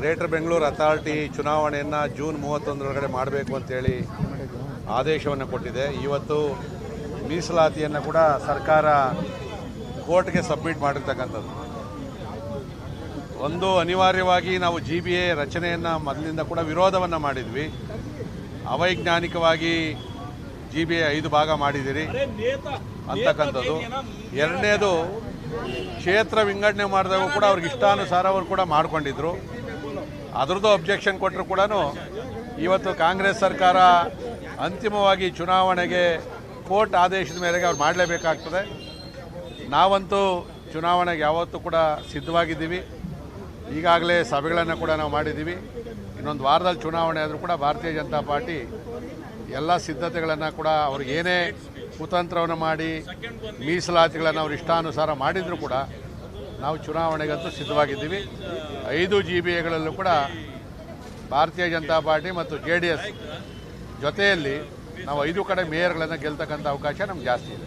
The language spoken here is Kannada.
ಗ್ರೇಟರ್ ಬೆಂಗಳೂರು ಅಥಾರಿಟಿ ಚುನಾವಣೆಯನ್ನು ಜೂನ್ ಮೂವತ್ತೊಂದರೊಳಗಡೆ ಮಾಡಬೇಕು ಅಂತೇಳಿ ಆದೇಶವನ್ನು ಕೊಟ್ಟಿದೆ. ಇವತ್ತು ಮೀಸಲಾತಿಯನ್ನು ಕೂಡ ಸರ್ಕಾರ ಕೋರ್ಟ್ಗೆ ಸಬ್ಮಿಟ್ ಮಾಡಿರ್ತಕ್ಕಂಥದ್ದು. ಒಂದು ಅನಿವಾರ್ಯವಾಗಿ ನಾವು ಜಿ ಬಿ ಎ ರಚನೆಯನ್ನು ಮೊದಲಿಂದ ಕೂಡ ವಿರೋಧವನ್ನು ಮಾಡಿದ್ವಿ. ಅವೈಜ್ಞಾನಿಕವಾಗಿ ಜಿ ಬಿ ಎ ಐದು ಭಾಗ ಮಾಡಿದ್ದೀರಿ ಅಂತಕ್ಕಂಥದ್ದು. ಎರಡನೇದು ಕ್ಷೇತ್ರ ವಿಂಗಡಣೆ ಮಾಡಿದಾಗ ಕೂಡ ಅವ್ರಿಗೆ ಇಷ್ಟಾನುಸಾರ ಅವರು ಕೂಡ ಮಾಡ್ಕೊಂಡಿದ್ರು. ಅದರದ್ದು ಅಬ್ಜೆಕ್ಷನ್ ಕೊಟ್ಟರು ಕೂಡ ಇವತ್ತು ಕಾಂಗ್ರೆಸ್ ಸರ್ಕಾರ ಅಂತಿಮವಾಗಿ ಚುನಾವಣೆಗೆ ಕೋರ್ಟ್ ಆದೇಶದ ಮೇರೆಗೆ ಅವ್ರು ಮಾಡಲೇಬೇಕಾಗ್ತದೆ. ನಾವಂತೂ ಚುನಾವಣೆಗೆ ಯಾವತ್ತೂ ಕೂಡ ಸಿದ್ಧವಾಗಿದ್ದೀವಿ. ಈಗಾಗಲೇ ಸಭೆಗಳನ್ನು ಕೂಡ ನಾವು ಮಾಡಿದ್ದೀವಿ. ಇನ್ನೊಂದು ವಾರದಲ್ಲಿ ಚುನಾವಣೆ ಆದರೂ ಕೂಡ ಭಾರತೀಯ ಜನತಾ ಪಾರ್ಟಿ ಎಲ್ಲ ಸಿದ್ಧತೆಗಳನ್ನು ಕೂಡ ಅವ್ರಿಗೇನೇ ಕುತಂತ್ರವನ್ನು ಮಾಡಿ, ಮೀಸಲಾತಿಗಳನ್ನು ಅವ್ರು ಇಷ್ಟಾನುಸಾರ ಮಾಡಿದರೂ ಕೂಡ ನಾವು ಚುನಾವಣೆಗಂತೂ ಸಿದ್ಧವಾಗಿದ್ದೀವಿ. ಐದು ಜಿ ಬಿ ಎಗಳಲ್ಲೂ ಕೂಡ ಭಾರತೀಯ ಜನತಾ ಪಾರ್ಟಿ ಮತ್ತು ಜೆ ಡಿ ಎಸ್ ಜೊತೆಯಲ್ಲಿ ನಾವು ಐದು ಕಡೆ ಮೇಯರ್ಗಳನ್ನು ಗೆಲ್ತಕ್ಕಂಥ ಅವಕಾಶ ನಮ್ಗೆ ಜಾಸ್ತಿ ಇದೆ.